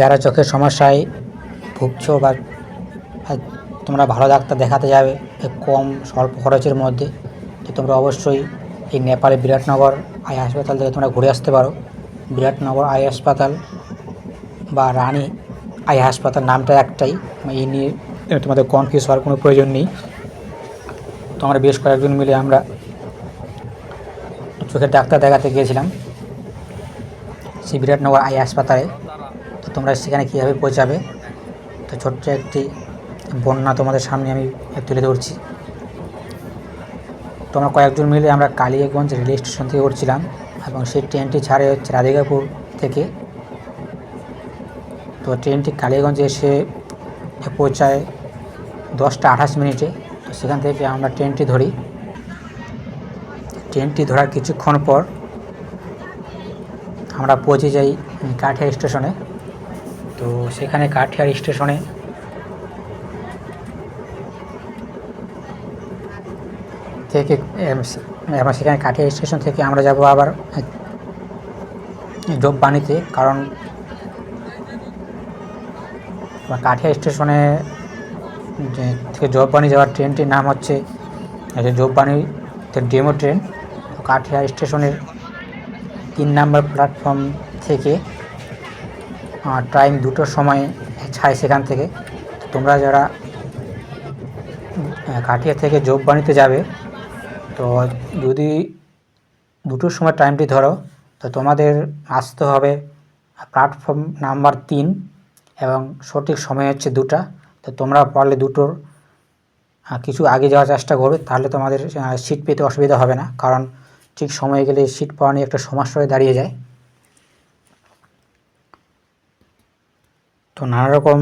যারা চোখের সমস্যায় ভুগছো বা তোমরা ভালো ডাক্তার দেখাতে যাবে কম স্বল্প খরচের মধ্যে, তো তোমরা অবশ্যই এই নেপালে বিরাটনগর আই হাসপাতাল থেকে তোমরা ঘুরে আসতে পারো। বিরাটনগর আই হাসপাতাল বা রানী আই হাসপাতাল নামটা একটাই, এই নিয়ে তোমাদের কনফিউজ হওয়ার কোনো প্রয়োজন নেই। তো আমরা বেশ কয়েকজন মিলে আমরা চোখের ডাক্তার দেখাতে গিয়েছিলাম। সেই বিরাটনগর আই হাসপাতালে। তোমরা সেখানে কীভাবে পৌঁছাবে? তো ছোট্ট একটি বন্যা তোমাদের সামনে আমি তুলে ধরছি। তোমরা কয়েকজন মিলে আমরা কালিয়াগঞ্জ রেল স্টেশন থেকে উঠছিলাম এবং সেই ট্রেনটি ছাড়ে হচ্ছে রাধিকাপুর থেকে। তো ট্রেনটি কালিয়াগঞ্জে এসে পৌঁছায় দশটা আঠাশ মিনিটে। তো সেখান থেকে আমরা ট্রেনটি ধরি। ট্রেনটি ধরার কিছুক্ষণ পর আমরা পৌঁছে যাই কাঠিয়া স্টেশনে। তো সেখানে কাঠিয়ার স্টেশনে থেকে আমরা সেখানে কাঠিয়া স্টেশন থেকে আমরা যাব আবার জোববাণীতে কারণ কাঠিয়া স্টেশনে থেকে জববাণী যাওয়ার ট্রেনটির নাম হচ্ছে জববাণী ডেমো ট্রেন, কাঠিয়া স্টেশনের তিন নাম্বার প্ল্যাটফর্ম থেকে টাইম দুটোর সময় ছায় সেখান থেকে। তোমরা যারা কাঠিয়া থেকে যোগবাণীতে যাবে, তো যদি দুটোর সময় টাইমটি ধরো, তো তোমাদের আসতে হবে প্ল্যাটফর্ম নাম্বার তিন এবং সঠিক সময় হচ্ছে দুটা। তো তোমরা পারলে দুটোর কিছু আগে যাওয়ার চেষ্টা করবে, তাহলে তোমাদের সিট পেতে অসুবিধা হবে না। কারণ ঠিক সময়ে গেলে সিট পাওয়া নিয়ে একটা সমস্যা হয়ে দাঁড়িয়ে যায়। তো নানা রকম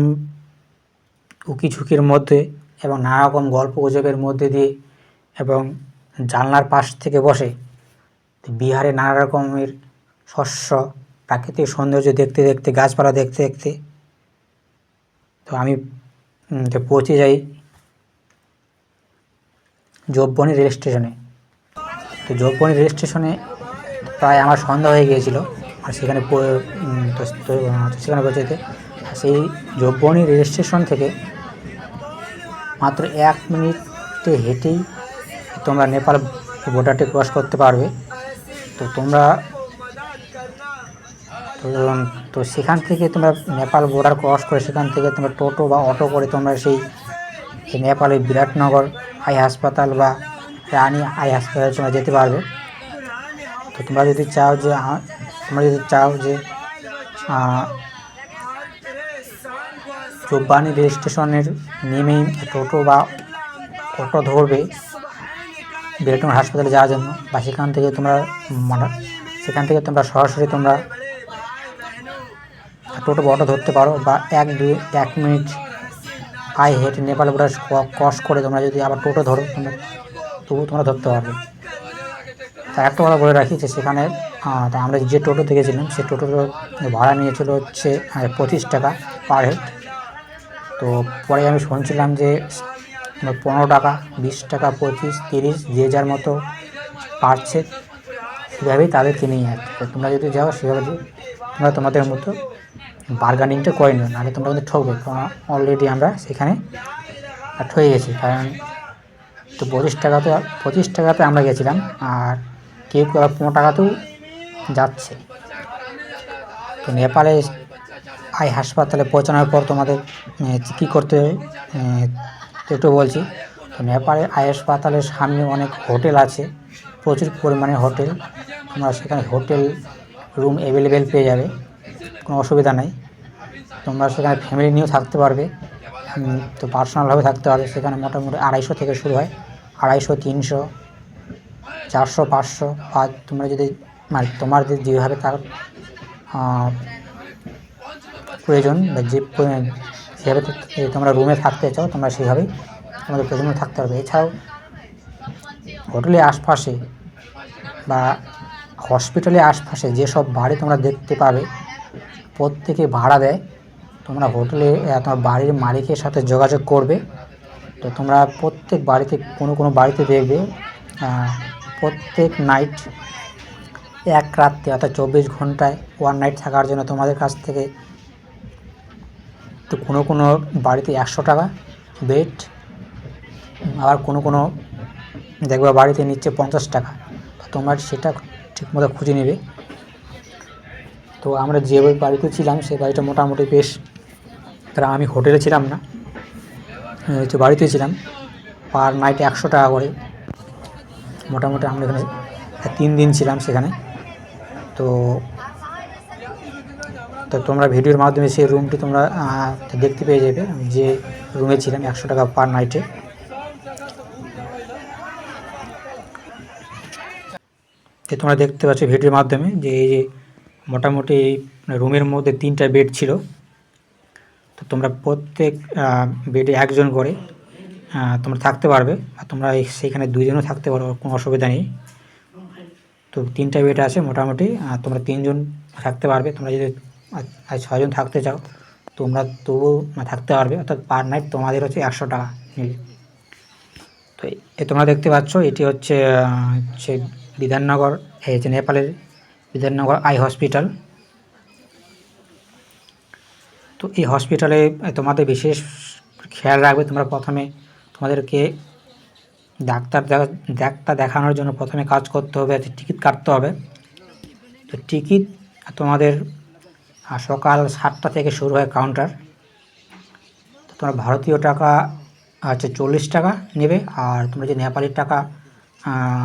উকি ঝুঁকির মধ্যে এবং নানা রকম গল্প গুজবের মধ্যে দিয়ে এবং জানলার পাশ থেকে বসে বিহারে নানা রকমের শস্য, প্রাকৃতিক সৌন্দর্য দেখতে দেখতে, গাছপালা দেখতে দেখতে তো আমি পৌঁছে যাই যোব্বনী রেল স্টেশনে। তো যোগবনী রেল স্টেশনে প্রায় আমার সন্ধ্যা হয়ে গিয়েছিল। আর সেখানে তো, সেখানে পৌঁছাতে সেই যোগবনী রেল স্টেশন থেকে মাত্র এক মিনিটে হেঁটেই তোমরা নেপাল বর্ডারটি ক্রস করতে পারবে। তো তোমরা তো সেখান থেকে তোমরা নেপাল বর্ডার ক্রস করে সেখান থেকে তোমরা টোটো বা অটো করে তোমরা সেই নেপালের বিরাটনগর আই হাসপাতাল বা রানী আই হাসপাতালে তোমরা যেতে পারবে। তো তোমরা যদি চাও যে তোমরা যদি চাও যে চোব্বানি রেল স্টেশনের নেমেই টোটো বা অটো ধরবে। বিরাটনগর হাসপাতালে যাওয়ার জন্য। বা সেখান থেকে তোমরা মানে সেখান থেকে তোমরা সরাসরি তোমরা টোটো বা অটো ধরতে পারো বা এক দুই এক মিনিট পায়ে হেঁটে নেপাল বর্ডার ক্রস করে তোমরা যদি আবার টোটো ধরো, তোমরা তবু তোমরা ধরতে পারবে। তা একটা কথা বলে রাখি যে সেখানে আমরা যে টোটোতে গেছিলাম, সে টোটোর ভাড়া নিয়েছিল হচ্ছে পঁচিশ টাকা পার হেড। তো পরে আমি শুনছিলাম যে পনেরো টাকা, বিশ টাকা, পঁচিশ, তিরিশ, যে যার মতো পারছে, সেভাবেই তাদেরকে নিয়ে আর কি। তো তোমরা যদি যাও, সেভাবে তোমরা তোমাদের মতো বার্গানিংটা করে নিও, নাহলে তোমরা কিন্তু ঠকবে, কারণ অলরেডি আমরা সেখানে ঠকে গেছি কারণ তো পঁচিশ টাকাতে পঁচিশ টাকাতে আমরা গেছিলাম, আর কেউ কেউ পনেরো টাকাতেও যাচ্ছে তো নেপালে আই হাসপাতালে পৌঁছানোর পর তোমাদের কী করতে একটু বলছি। তো নেপালের আই হাসপাতালের সামনে অনেক হোটেল আছে। প্রচুর পরিমাণে হোটেল। তোমরা সেখানে হোটেল রুম অ্যাভেলেবেল পেয়ে যাবে। কোনো অসুবিধা নেই। তোমরা সেখানে ফ্যামিলি নিয়েও থাকতে পারবে। তো পার্সোনালভাবে থাকতে পারবে। সেখানে মোটামুটি আড়াইশো থেকে শুরু হয়। আড়াইশো, তিনশো, চারশো, পাঁচশো। আর তোমরা যদি মানে তোমার যেভাবে তার প্রয়োজন বা যে যেভাবে তোমরা রুমে থাকতে চাও, তোমরা সেভাবেই তোমাদের প্রয়োজন থাকতে পারবে। এছাড়াও হোটেলের আশপাশে বা হসপিটালের আশপাশে যেসব বাড়ি তোমরা দেখতে পাবে, প্রত্যেকে ভাড়া দেয়। তোমরা হোটেলে তোমার বাড়ির মালিকের সাথে যোগাযোগ করবে। তো তোমরা প্রত্যেক বাড়িতে, কোনো কোনো বাড়িতে দেখবে প্রত্যেক নাইট এক রাত্রে অর্থাৎ চব্বিশ ঘন্টায় ওয়ান নাইট থাকার জন্য তোমাদের কাছ থেকে তো কোনো কোনো বাড়িতে একশো টাকা বেড আবার কোনো কোনো দেখবে বাড়িতে নিচ্ছে পঞ্চাশ টাকা। তো তোমরা সেটা ঠিকমতো খুঁজে নেবে। তো আমরা যে বাড়িতে ছিলাম সেই বাড়িটা মোটামুটি বেশ, তারা আমি হোটেলে ছিলাম না হচ্ছে বাড়িতে ছিলাম। পার নাইট একশো টাকা করে। মোটামুটি আমরা এখানে তিন দিন ছিলাম সেখানে। তো তো তোমরা ভিডিওর মাধ্যমে সেই রুমটি তোমরা দেখতে পেয়ে যাবে। যে রুমে ছিলাম, একশো টাকা পার নাইটে তো তোমরা দেখতে পাচ্ছ ভিডিওর মাধ্যমে যে এই যে মোটামুটি রুমের মধ্যে তিনটা বেড ছিল। তো তোমরা প্রত্যেক বেডে একজন করে তোমরা থাকতে পারবে। আর তোমরা সেইখানে দুইজনও থাকতে পারো, কোনো অসুবিধা নেই। তো তিনটা বেড আছে মোটামুটি তোমরা তিনজন থাকতে পারবে। তোমরা যদি আর ছজন থাকতে চাও, তোমরা তবু থাকতে পারবে, অর্থাৎ পার নাইট তোমাদের হচ্ছে একশো টাকা নিলে তো এ তোমরা দেখতে পাচ্ছ, এটি হচ্ছে হচ্ছে বিধাননগর, এই যে নেপালের বিধাননগর আই হসপিটাল। তো এই হসপিটালে তোমাদের বিশেষ খেয়াল রাখবে, তোমরা প্রথমে তোমাদেরকে ডাক্তার ডাক্তার দেখানোর জন্য প্রথমে কাজ করতে হবে, টিকিট কাটতে হবে। তো টিকিট তোমাদের আহ, সকাল সাতটা থেকে শুরু হয় কাউন্টার তো তোমরা ভারতীয় টাকা হচ্ছে চল্লিশ টাকা নেবে আর তোমরা যে নেপালি টাকা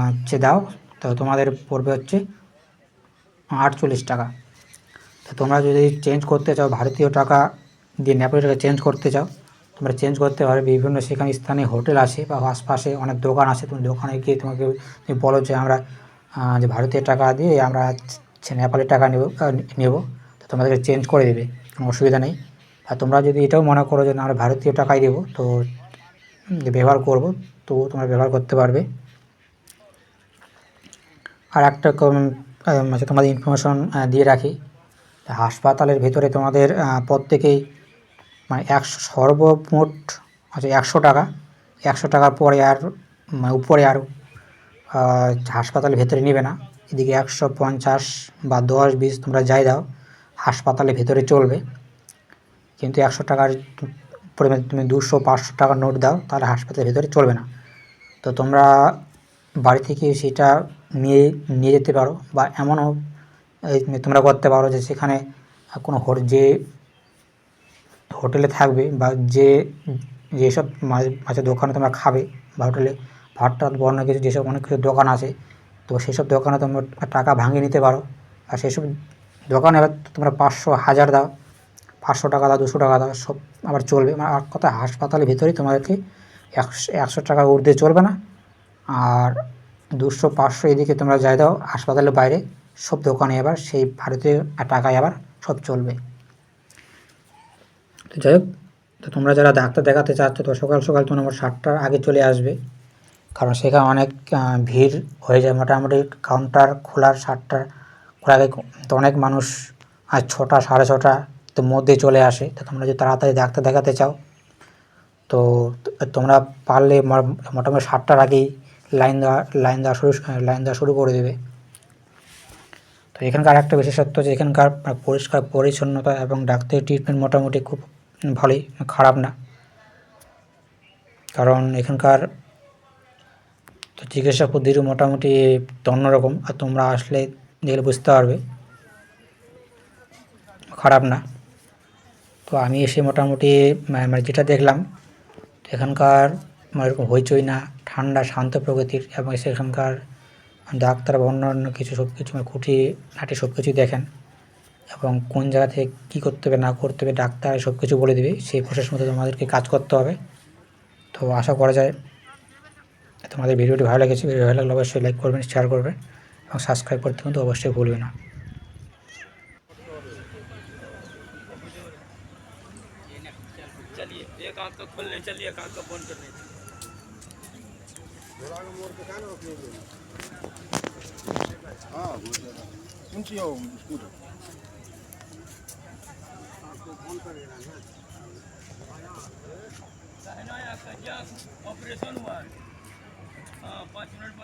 হচ্ছে দাও তো তোমাদের পড়বে হচ্ছে আটচল্লিশ টাকা। তো তোমরা যদি চেঞ্জ করতে চাও ভারতীয় টাকা দিয়ে নেপালি টাকা চেঞ্জ করতে চাও তোমরা চেঞ্জ করতে পারবে বিভিন্ন সেখানে স্থানে হোটেল আছে বা আশপাশে অনেক দোকান আছে তুমি দোকানে গিয়ে তোমাকে তুমি বলো যে আমরা যে ভারতীয় টাকা দিয়ে আমরা নেপালি টাকা নেব নেব। তোমাদেরকে চেঞ্জ করে দেবে, কোনো অসুবিধা নেই। আর তোমরা যদি এটাও মনে করো যে না আমরা ভারতীয় টাকাই দেবো, তো ব্যবহার করব তো তোমরা ব্যবহার করতে পারবে। আর একটা মানে তোমাদের ইনফরমেশন দিয়ে রাখি। হাসপাতালের ভেতরে তোমাদের প্রত্যেকেই মানে একশো, সর্বমোট আচ্ছা একশো টাকা, একশো টাকার পরে আর মানে উপরে আর হাসপাতালের ভেতরে নেবে না। এদিকে একশো পঞ্চাশ বা দশ বিশ তোমরা যাই দাও হাসপাতালের ভেতরে চলবে। কিন্তু একশো টাকার পরিমাণে তুমি দুশো, পাঁচশো টাকার নোট দাও, তাহলে হাসপাতালের ভেতরে চলবে না। তো তোমরা বাড়ি থেকে সেটা নিয়ে নিয়ে যেতে পারো বা এমনও তোমরা করতে পারো যে সেখানে কোনো হোট, যে হোটেলে থাকবে বা যে, যেসব মাছ- মাছের দোকানে তোমরা খাবে বা হোটেলে ভাত টাত, বর্ণ কিছু, যেসব অনেক কিছু দোকান আছে, তো সেসব দোকানে তোমরা টাকা ভাঙিয়ে নিতে পারো। আর সেসব দোকানে এবার তোমরা পাঁচশো, হাজার দাও। পাঁচশো টাকা দাও, দুশো টাকা দাও, সব আবার চলবে। মানে আর কথা, হাসপাতালের ভিতরেই তোমাদেরকে একশো একশো টাকা ঊর্ধ্বে চলবে না। আর দুশো, পাঁচশো এদিকে তোমরা যাই দাও, হাসপাতালের বাইরে, সব দোকানে এবার সেই ভারতীয় টাকায় আবার সব চলবে। তো যাই হোক, তো তোমরা যারা ডাক্তার দেখাতে চাচ্ছ, তো সকাল সকাল তোমরা আমার সাতটার আগে চলে আসবে। কারণ সেখানে অনেক ভিড় হয়ে যায়। মোটামুটি কাউন্টার খোলার সাতটার আগে তো অনেক মানুষ আজ ছটা, সাড়ে ছটা তো মধ্যে চলে আসে। তো তোমরা যদি তাড়াতাড়ি ডাক্তার দেখাতে চাও, তো তোমরা পারলে মোটামুটি সাতটার আগেই লাইন দেওয়া লাইন দেওয়া শুরু, লাইন দেওয়া শুরু করে দেবে। তো এখানকার একটা বিশেষত্ব যে এখানকার পরিষ্কার, পরিচ্ছন্নতা এবং ডাক্তারের ট্রিটমেন্ট মোটামুটি খুব ভালোই, খারাপ না। কারণ এখানকার তো চিকিৎসা পদ্ধতি মোটামুটি অন্যরকম। আর তোমরা আসলে দেখলে বুঝতে পারবে। খারাপ না। তো আমি এসে মোটামুটি মানে যেটা দেখলাম এখানকার মানে এরকম হইচই না, ঠান্ডা, শান্ত প্রকৃতির এবং সেখানকার ডাক্তার বা অন্যান্য কিছু সব কিছু মানে খুঁটি নাটি সব কিছুই দেখেন এবং কোন জায়গা থেকে কী করতে হবে, না করতে হবে, ডাক্তার সব কিছু বলে দেবে, সেই প্রসেস মতো তোমাদেরকে কাজ করতে হবে। তো আশা করা যায়। তোমাদের ভিডিওটি ভালো লেগেছে ভিডিও ভালো লাগলে অবশ্যই লাইক করবেন শেয়ার করবেন। এবং সাবস্ক্রাইব করতে কিন্তু অবশ্যই ভুলবে না चलिए एक आंख को खोलने चलिए एक आंख को बंद करने उनकी हो स्कूटर ऑपरेशन हुआ है हाँ पाँच मिनट